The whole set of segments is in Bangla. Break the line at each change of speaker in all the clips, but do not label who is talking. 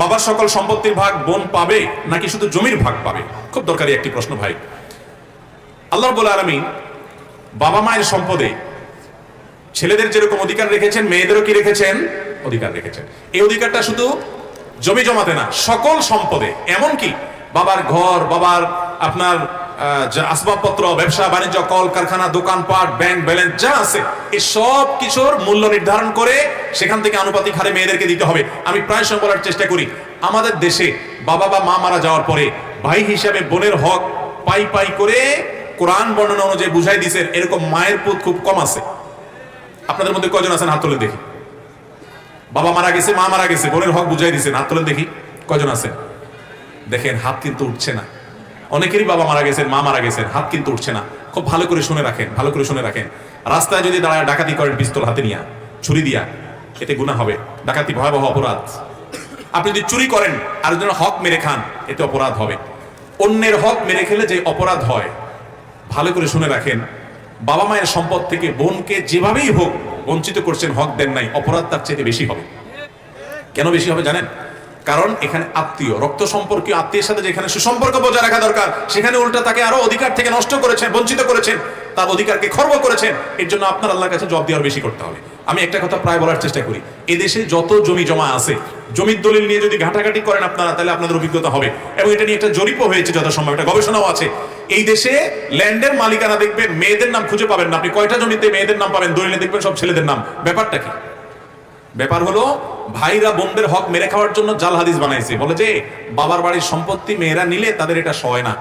বাবার সকল সম্পত্তির ভাগ বোন পাবে নাকি শুধু জমির ভাগ পাবে? খুব দরকারি একটি প্রশ্ন ভাই। আল্লাহ বলে আলমী বাবা মায়ের সম্পদে ছেলেদের যেরকম অধিকার রেখেছেন, মেয়েদেরও কি রেখেছেন? অধিকার রেখেছেন। এই অধিকারটা শুধু জমি জমাতে না, সকল সম্পদে। এমন কি বাবার ঘর, বাবার আপনার আসবাবপত্র, ব্যবসা, বাণিজ্য কল কারখানা দোকানপাট ব্যাংক ব্যালেন্স যা আছে, এই সব কিছুর মূল্য নির্ধারণ করে সেখান থেকে আনুপাতিক হারে মেয়েদেরকে দিতে হবে। আমি প্রায় সময় বলার চেষ্টা করি, আমাদের দেশে বাবা বা মা মারা যাওয়ার পরে ভাই হিসাবে বোনের হক পাই পাই করে কোরআন বর্ণনা অনুযায়ী বুঝাই দিছেন এরকম মায়ের পুত খুব কম আছে। আপনাদের মধ্যে কয়জন আছেন? হাত তোলেন দেখি। বাবা মারা গেছে, মা মারা গেছে, বোনের হক বুঝাই দিছেন, হাত তোলেন দেখি, কয়জন আছেন? দেখেন, হাত কিন্তু উঠছে না। অনেকেরই বাবা মারা গেছেন মা মারা গেছেন হাত কিন্তু উঠছে না। খুব ভালো করে শুনে রাখেন, ভালো করে শুনে রাখেন। রাস্তায় যদি দাঁড়ায় ডাকাতি করেন, পিস্তল হাতে নিয়া, ছুরি দিয়া, এতে গুণা হবে। ডাকাতি ভয়াবহ অপরাধ। আপনি যদি চুরি করেন আর জন্য হক মেরে খান, এতে অপরাধ হবে। অন্যের হক মেরে খেলে যে অপরাধ হয়, ভালো করে শুনে রাখেন। বাবা মায়ের সম্পদ থেকে বোনকে যেভাবেই হোক বঞ্চিত করছেন, হক দেন নাই, অপরাধ তার চেয়ে বেশি হবে। কেন বেশি হবে জানেন? কারণ এখানে আত্মীয় রক্ত সম্পর্কীয় আত্মীয়ের সাথে যেখানে সুসম্পর্ক বজায় রাখা দরকার, সেখানে উল্টা তাকে আরও অধিকার থেকে নষ্ট করেছেন, বঞ্চিত করেছেন, তার অধিকারকে খর্ব করেছেন, এর জন্য আপনার আল্লাহর কাছে জব দেওয়ার বেশি করতে হবে। আমি একটা কথা প্রায় বলার চেষ্টা করি। এদেশে যত জমি জমা আছে, জমির দলিল নিয়ে যদি ঘাটাঘাটি করেন আপনারা, তাহলে আপনাদের অভিজ্ঞতা হবে। এবং এটা নিয়ে একটা জরিপও হয়েছে যথাসম্ভব, একটা গবেষণাও আছে। এই দেশে ল্যান্ডের মালিকানা দেখবেন, মেয়েদের নাম খুঁজে পাবেন না। আপনি কয়টা জমিতে মেয়েদের নাম পাবেন, দলিলে দেখবেন সব ছেলেদের নাম। ব্যাপারটা কি? ব্যাপার হলো, ভাইরা বোনদের হক মেরে খাওয়ার জন্য জাল হাদিস বানাইছে। বলে যে, বাবার বাড়ির সম্পত্তি মেয়েরা নিলে তাদের এটা সয় না।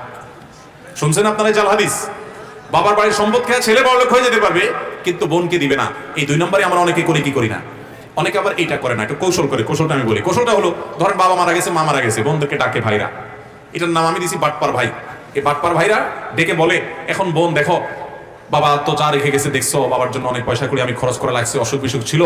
শুনছেন আপনারা জাল হাদিস? বাবার বাড়ির সম্পদ খেয়ে ছেলে বড় লোক হয়ে যেতে পারবে, কিন্তু বোনকে দিবে না। এই দুই নম্বরে আমরা অনেকে করি, কি করি না? অনেকে আবার এইটা করে না, একটু কৌশল করে। কৌশলটা আমি বলি। কৌশলটা হলো, ধরেন বাবা মারা গেছে, মা মারা গেছে, বোনদেরকে ডাকে ভাইরা। এটার নাম আমি দিছি বাটপার ভাই। এই বাটপার ভাইরা ডেকে বলে, এখন বোন, দেখো বাবা তো চা রেখে গেছে দেখছ, বাবার জন্য অনেক পয়সা করে, আমি খরচ করা লাগছে, অসুখ বিসুখ ছিল।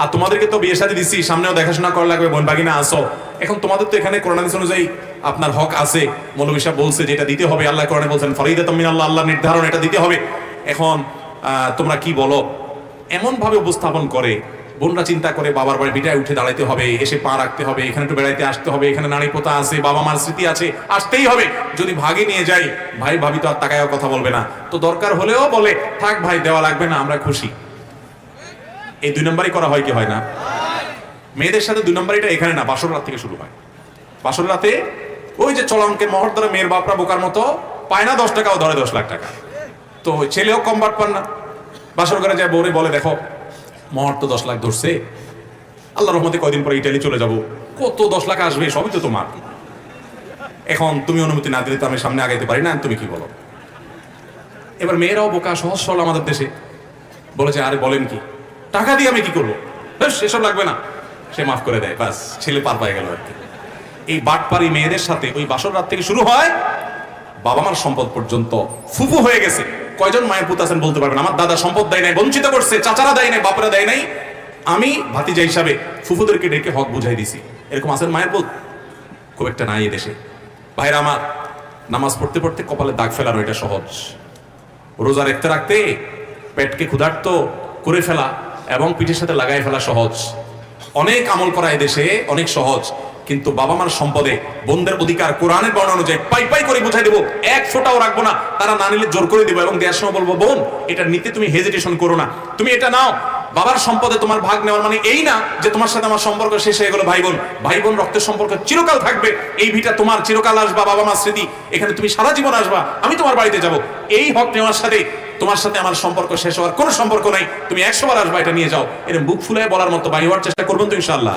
আর তোমাদেরকে তো বিয়ে সাথে দিচ্ছি সামনেও দেখাশোনা করা লাগবে বোন বাগিনা আসো। এখন তোমাদের তো এখানে করোনা দিস অনুযায়ী আপনার হক আছে। মৌলবী বলছে যেটা দিতে হবে আল্লাহ কোরআনে বলছেন, ফরিদা তমিন আল্লাহ আল্লাহ নির্ধারণ এটা দিতে হবে। এখন তোমরা কি বলো? এমন ভাবে উপস্থাপন করে বোনরা চিন্তা করে, বাবার বাড়ি বিটায় উঠে দাঁড়াইতে হবে, এসে পা রাখতে হবে, এখানে একটু বেড়াইতে আসতে হবে, এখানে নারী পোতা আছে, বাবা মার স্মৃতি আছে, আসতেই হবে। যদি ভাগে নিয়ে যাই ভাই ভাবি তো আর তাকায়ও কথা বলবে না। তো দরকার হলেও বলে, থাক ভাই, দেওয়া লাগবে না, আমরা খুশি। এই দুই নম্বরই করা হয় কি হয় না? মেয়েদের সাথে দুই নম্বর এটা এখানে না, বাসর রাত থেকে শুরু হয়। বাসর রাতে ওই যে চলাঙ্কের মহর ধরে মেয়ের বাপরা বোকার মতো পায় না দশ টাকাও ধরে দশ লাখ টাকা। তো ছেলেও কম বাট পান না। বাসর ঘরে যায়, বউরে বলে, দেখো মহর তো দশ লাখ ধরছে। আল্লাহ রহমতে কয়দিন পরে ইটালি চলে যাব। কত দশ লাখ আসবে, সবই তো তোমার। এখন তুমি অনুমতি না দিলে তো আমি সামনে আগাইতে পারি না, তুমি কি বলো? এবার মেয়েরাও বোকা, সহজ সরল আমাদের দেশে। বলেছে আরে, বলেন কি? টাকা দিয়ে আমি কি করব? সেসব লাগবে না। সে মাফ করে দেয় বাস ছেলে পার পায়ে গেল আর কি। এই বাটপাড়ি মেয়েদের সাথে ওই বাসর রাত থেকে শুরু হয় বাবা মার সম্পদ পর্যন্ত ফুফু হয়ে গেছে। কয়জন মায়ের পুত আছেন বলতে পারবেন? আমার দাদা সম্পদ দেয় নাই, বঞ্চিত করছে, চাচারা দেয় নাই, বাপরা দেয় নাই। আমি ভাতিজা হিসাবে ফুফুদেরকে ডেকে হক বুঝাই দিছি। এরকম আছেন মায়ের পুত? খুব একটা নাই দেশে। ভাইরা আমার, নামাজ পড়তে পড়তে কপালে দাগ ফেলানো এটা সহজ। রোজা রাখতে রাখতে পেটকে ক্ষুধার্ত করে ফেলা এবং পিঠের সাথে লাগাই ফেলা সহজ। অনেক আমল করা দেশে অনেক সহজ। কিন্তু বাবা মার সম্পদে বোনদের অধিকার কোরআনের বর্ণনা অনুযায়ী পাই পাই করে বুঝাই দেবো। এক ফোঁটাও রাখব না। তারা না নিলে জোর করে দেবো এবং দেওয়ার সময় বলব, বোন, এটা নিতে তুমি হেজিটেশন করো না। তুমি এটা নাও। বাবার সম্পদে তোমার ভাগ নেওয়ার মানে এই না যে তোমার সাথে আমার সম্পর্ক শেষ হয়ে গেল ভাই বোন ভাই বোন রক্তের সম্পর্ক চিরকাল থাকবে। এই ভিটা তোমার চিরকাল আসবা বাবা মার স্মৃতি। এখানে তুমি সারা জীবন আসবা। আমি তোমার বাড়িতে যাব। এই হক নেওয়ার সাথে তোমার সাথে আমার সম্পর্ক শেষ হওয়ার কোনো সম্পর্ক নাই। তুমি একশো বার আসবা, এটা নিয়ে যাও। এরকম বুক ফুলে বলার মতো বাড়ি হওয়ার চেষ্টা করবেন তো ইনশাল্লাহ